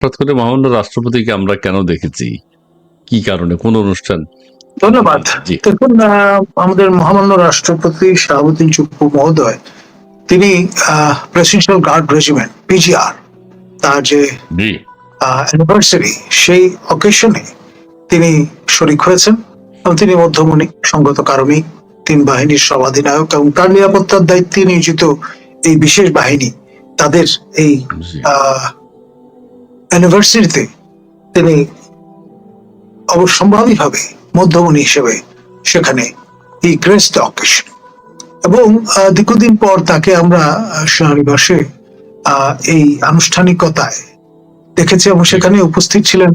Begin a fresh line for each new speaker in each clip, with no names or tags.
হঠাৎ করে মহামান্য রাষ্ট্রপতিকে আমরা কেন দেখেছি? কি কারণে? কোন অনুষ্ঠান?
ধন্যবাদ। দেখুন আমাদের মহামান্য রাষ্ট্রপতি শাহাবুদ্দিন চুপ্পু মহোদয় তিনি প্রেসিডেন্সিয়াল গার্ড রেজিমেন্ট পিজিআর তার যে অ্যানিভার্সারি সেই অকেশনে তিনি শরিক হয়েছেন এবং তিনি মধ্যমণি সঙ্গত কারণেই তিন বাহিনীর সভাধিনায়ক এবং তার নিরাপত্তার দায়িত্বে নিয়োজিত এই বিশেষ বাহিনী তাদের এই
জি।
অ্যানিভার্সারিতে তিনি অবশ্যম্ভাবীভাবে মধ্যমণি হিসেবে সেখানে ই গ্রেস দ্য অকেশন এবং দীর্ঘদিন পর তাকে আমরা আহ, এই আনুষ্ঠানিকতায় দেখেছি এবং সেখানে উপস্থিত ছিলেন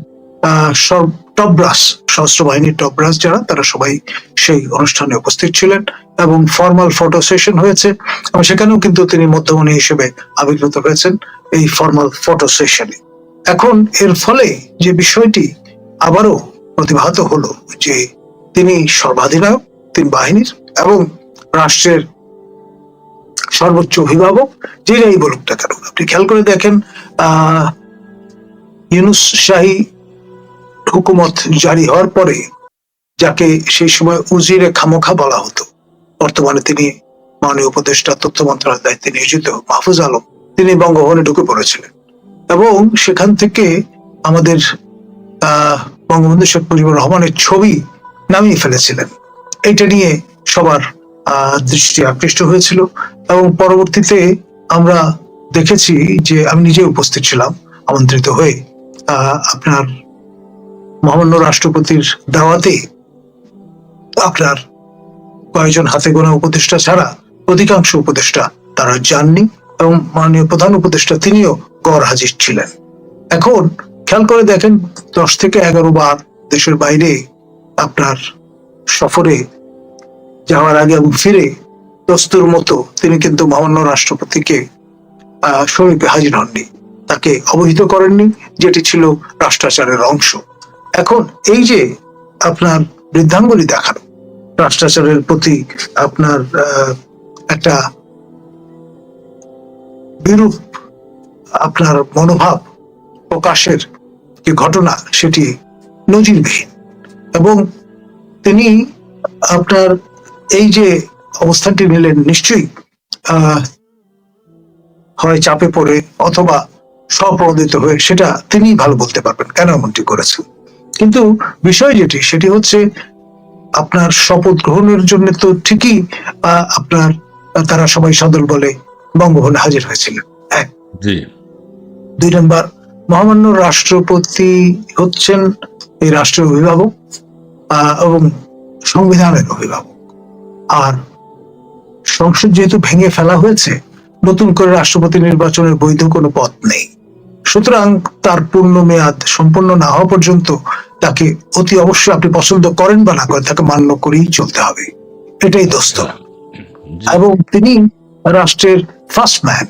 সব টপব্রাস সশস্ত্র বাহিনীর টপব্রাস যারা তারা সবাই সেই অনুষ্ঠানে উপস্থিত ছিলেন এবং ফর্মাল ফটো সেশন হয়েছে এবং সেখানেও কিন্তু তিনি মধ্যমণি হিসেবে আবির্ভূত হয়েছেন এই ফর্মাল ফটো সেশনে এখন এর ফলে যে বিষয়টি আবারও প্রতিভাত হলো যে তিনি সর্বাধিনায়ক, তিন বাহিনীর এবং রাষ্ট্রের সর্বোচ্চ অভিভাবক যেটাই বলুক না কেন? আপনি খেয়াল করে দেখেন আহ ইউনুস শাহী হুকুমত জারি হওয়ার পরে যাকে সেই সময় উজিরে খামোখা বলা হতো, বর্তমানে তিনি মাননীয় উপদেষ্টা, তথ্য মন্ত্রণালয়ের দায়িত্বে নিয়োজিত মাহফুজ আলম, তিনি বঙ্গভবনে ঢুকে পড়েছিলেন। এবং সেখান থেকে আমাদের বঙ্গবন্ধু শেখ মুজিবুর রহমানের ছবি নামিয়ে ফেলেছিলেন। এটা নিয়ে সবার দৃষ্টি আকৃষ্ট হয়েছিল এবং পরবর্তীতে আমরা দেখেছি যে আমি নিজে উপস্থিত ছিলাম আমন্ত্রিত হয়ে। আপনার মহামান্য রাষ্ট্রপতির দাওয়াতে আপনার কয়েকজন হাতে গোনা উপদেষ্টা ছাড়া অধিকাংশ উপদেষ্টা তারা যাননি। এবং মাননীয় প্রধান উপদেষ্টা তিনিও গড় হাজির ছিলেন। এখন খেয়াল করে দেখেন, দশ থেকে এগারো বার দেশের বাইরে আপনার সফরে যাওয়ার আগে এবং ফিরে দস্তুর মতো তিনি কিন্তু মহামান্য রাষ্ট্রপতিকে সমীপে হাজির হননি। তাকে অবহিত করেননি, যেটি ছিল রাষ্ট্রাচারের অংশ। এখন এই যে আপনার বৃদ্ধাঙ্গুলি দেখানো রাষ্ট্রাচারের প্রতি আপনার একটা বিরূপ আপনার মনোভাব প্রকাশের যে ঘটনা সেটি নজিরবিহীন। এবং তিনি আপনার এই যে অবস্থানটি নিলেন নিশ্চয়ই হয় চাপে পড়ে অথবা স্বপ্রণোদিত হয়ে, সেটা তিনি ভালো বলতে পারবেন কেন এমনটি করেছেন? কিন্তু বিষয় যেটি, সেটি হচ্ছে আপনার শপথ গ্রহণের জন্য তো ঠিকই আপনার, তারা সবাই সদল বলে বঙ্গভবনে হাজির হয়েছিলেন। এক দুই নম্বর মহামান্য রাষ্ট্রপতি হচ্ছেন এই রাষ্ট্রের অভিভাবক এবং সংবিধানের অভিভাবক। আর সংসদ যেহেতু ভেঙে ফেলা হয়েছে নতুন করে রাষ্ট্রপতি নির্বাচনের বৈধ কোনো পথ নেই। সুতরাং তার পূর্ণ মেয়াদ সম্পন্ন না হওয়া পর্যন্ত তাকে অতি অবশ্যই আপনি পছন্দ করেন বা না করেন তাকে মান্য করেই চলতে হবে। এটাই দোস্ত। এবং তিনি রাষ্ট্রের ফার্স্ট ম্যান।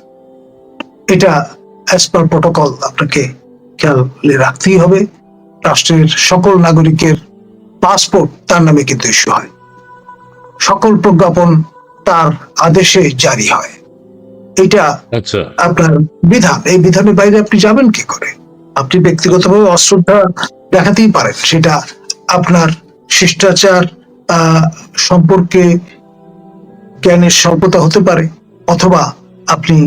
এটা অ্যাজ পার প্রোটোকল আপনাকে খেয়ালে রাখতেই হবে। রাষ্ট্রের সকল নাগরিকের পাসপোর্ট তার নামে কিন্তু ইস্যু হয়। সকল প্রজ্ঞাপন তার আদেশে জারি হয়। এটা
আচ্ছা।
আপনার বিধান। এই বিধানের বাইরে আপনি যাবেন কি করে? আপনি ব্যক্তিগতভাবে অশ্রদ্ধা দেখাতেই পারেন। সেটা আপনার শিষ্টাচার আহ, সম্পর্কে জ্ঞানের স্বল্পতা হতে পারে। অথবা আপনি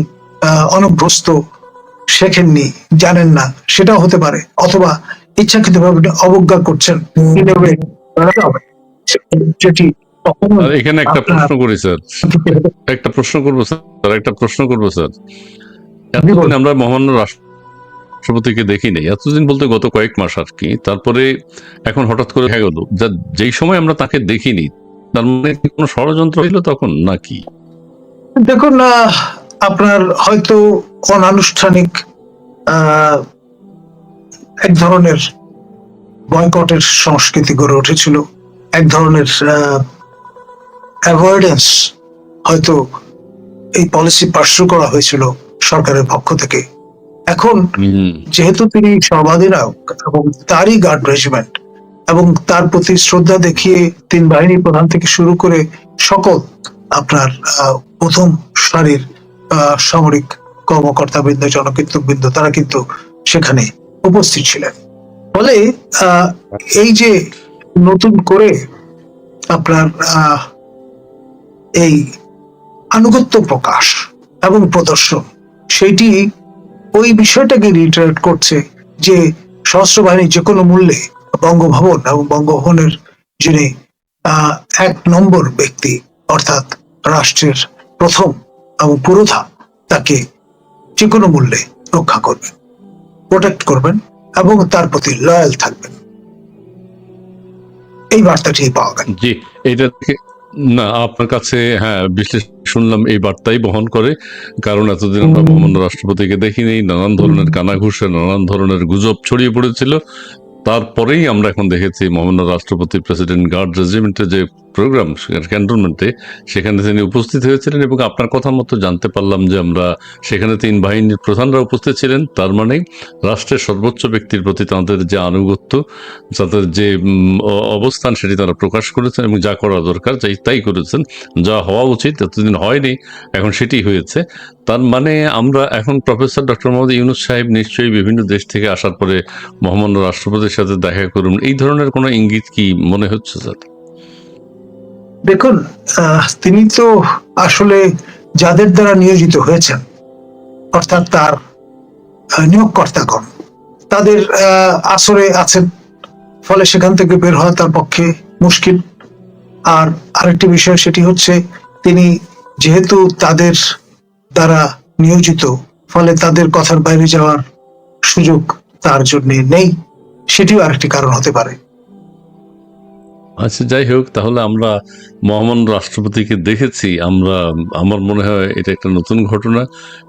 অনভ্যস্ত শেখেননি জানেন না সেটাও হতে পারে অথবা ইচ্ছাকৃতভাবে অবজ্ঞা করছেন যেটি
এখানে একটা প্রশ্ন করি স্যার। একটা প্রশ্ন করব স্যার। একটা প্রশ্ন করব স্যার। এতদিন আমরা মহামান্য রাষ্ট্রপতিকে দেখি নাই এতদিন বলতে গত কয়েক মাস আর কি তারপরে এখন হঠাৎ করে দেখা গেল যা যেই সময় আমরা তাকে দেখিনি তার মানে কোনো ষড়যন্ত্র হইল তখন নাকি?
দেখুন আপনার হয়তো অনানুষ্ঠানিক আহ, এক ধরনের বয়কটের সংস্কৃতি গড়ে উঠেছিল। এক ধরনের অ্যাভয়েডেন্স হয়তো এই পলিসি পার্সু করা হয়েছিল সরকারের পক্ষ থেকে। এখন যেহেতু তিনি সর্বাধিনায়ক এবং তারই গার্ড রেজিমেন্ট এবং তার প্রতি শ্রদ্ধা দেখিয়ে তিন বাহিনী প্রধান থেকে শুরু করে সকল আপনার আহ, প্রথম সারির সামরিক কর্মকর্তা বৃন্দ, জনকীর্তক বৃন্দ, তারা কিন্তু সেখানে উপস্থিত ছিলেন। ফলে এই যে নতুন করে আপনার এই আনুগত্য প্রকাশ এবং প্রদর্শন, সেটি ওই বিষয়টাকে রিটারেট করছে যে সশস্ত্র বাহিনী যে কোনো মূল্যে বঙ্গভবন এবং বঙ্গভবনের যিনি এক নম্বর ব্যক্তি, অর্থাৎ রাষ্ট্রের প্রথম এবং পুরোধা তাকে যে কোনো মূল্যে রক্ষা করবেন প্রোটেক্ট করবেন এবং তার প্রতি লয়াল থাকবেন। এই বার্তাটি পাওয়া গেল।
জি এটা থেকে না আপনার কাছে হ্যাঁ বিশ্লেষণ শুনলাম এই বার্তাই বহন করে কারণ এতদিন আমরা মহামান্য রাষ্ট্রপতিকে দেখিনি নানান ধরনের কানাঘুষে নানান ধরনের গুজব ছড়িয়ে পড়েছিল। তারপরেই আমরা এখন দেখেছি মহামান্য রাষ্ট্রপতি প্রেসিডেন্ট গার্ড রেজিমেন্টের যে প্রোগ্রাম ক্যান্টনমেন্টে সেখানে তিনি উপস্থিত হয়েছিলেন এবং আপনার কথা মতো জানতে পারলাম যে আমরা সেখানে তিন বাহিনীর প্রধানরা উপস্থিত ছিলেন। তার মানে রাষ্ট্রের সর্বোচ্চ ব্যক্তির প্রতি তাদের যে আনুগত্য, তাদের যে অবস্থান সেটি তারা প্রকাশ করেছেন এবং যা করা দরকার যাই তাই করেছেন। যা হওয়া উচিত, এতদিন হয়নি, এখন সেটি হয়েছে। তার মানে আমরা এখন প্রফেসর ডক্টর মোহাম্মদ ইউনুস সাহেব নিশ্চয়ই বিভিন্ন দেশ থেকে আসার পরে মহামান্য রাষ্ট্রপতির সাথে দেখা করুন। এই ধরনের কোনো ইঙ্গিত কি মনে হচ্ছে, স্যার?
দেখুন তিনি তো আসলে যাদের দ্বারা নিয়োজিত হয়েছেন, অর্থাৎ তার নিয়োগকর্তাগণ, তাদের আসরে আছেন, ফলে সেখান থেকে বের হওয়া তার পক্ষে মুশকিল। আর আরেকটি বিষয় সেটি হচ্ছে, তিনি যেহেতু তাদের দ্বারা নিয়োজিত, ফলে তাদের কথার বাইরে যাওয়ার সুযোগ তার জন্য নেই, সেটিও আরেকটি কারণ হতে পারে।
আচ্ছা যাই হোক তাহলে আমরা মহামান্য রাষ্ট্রপতিকে দেখেছি। আমরা আমার মনে হয় এটা একটা নতুন ঘটনা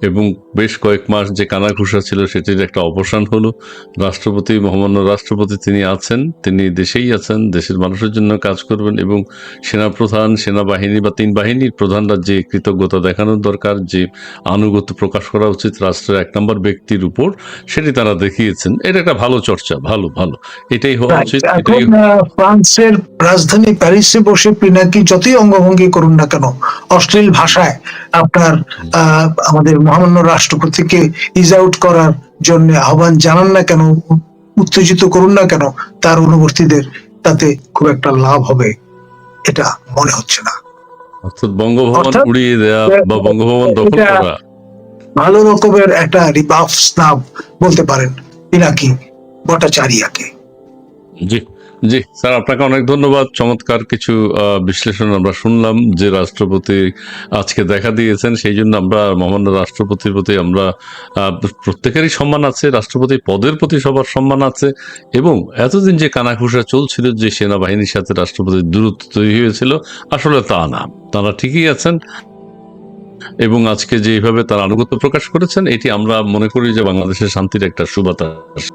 এবং বেশ কয়েক মাস যে কানাঘুষা ছিল সেটির একটা অবসান হলো। রাষ্ট্রপতি মহামান্য রাষ্ট্রপতি তিনি আছেন তিনি দেশেই আছেন দেশের মানুষের জন্য কাজ করবেন এবং সেনাপ্রধান সেনাবাহিনী বা তিন বাহিনীর প্রধানরা যে কৃতজ্ঞতা দেখানোর দরকার যে আনুগত্য প্রকাশ করা উচিত রাষ্ট্রের এক নম্বর ব্যক্তির উপর সেটি তারা দেখিয়েছেন। এটা একটা ভালো চর্চা ভালো ভালো। এটাই হওয়া উচিত এটাই
ফ্রান্সের রাজধানী প্যারিসে বসে পিনাকি যতই অঙ্গভঙ্গি করুন না কেন অশ্লীল ভাষায় আপনার আমাদের মহামান্য রাষ্ট্রপতিকে ইজ আউট করার জন্য আহ্বান জানান না কেন উত্তেজিত করুন না কেন তার অনুবর্তীদের তাতে খুব একটা লাভ হবে এটা মনে হচ্ছে না।
অর্থাৎ বঙ্গভবন উড়িয়ে দেয়া বা বঙ্গভবন দখল করা।
ভালো রকমের একটা রিবাফ স্নাব বলতে পারেন পিনাকি ভট্টাচারিয়াকে।
জি। জি, স্যার, আপনাকে অনেক ধন্যবাদ। চমৎকার কিছু বিশ্লেষণ আমরা শুনলাম যে রাষ্ট্রপতি আজকে দেখা দিয়েছেন। সেই জন্য আমরা মহামান্য রাষ্ট্রপতির প্রতি আমরা প্রত্যেকেরই সম্মান আছে, রাষ্ট্রপতি পদের প্রতি সবার সম্মান আছে এবং এতদিন যে কানাঘুষা চলছিল, যে সেনাবাহিনীর সাথে রাষ্ট্রপতির দূরত্ব তৈরি হয়েছিল, আসলে তা না। তারা ঠিকই আছেন এবং আজকে যে এইভাবে তার আনুগত্য প্রকাশ করেছেন, এটি আমরা মনে করি যে বাংলাদেশের শান্তির একটা সুবাতাস।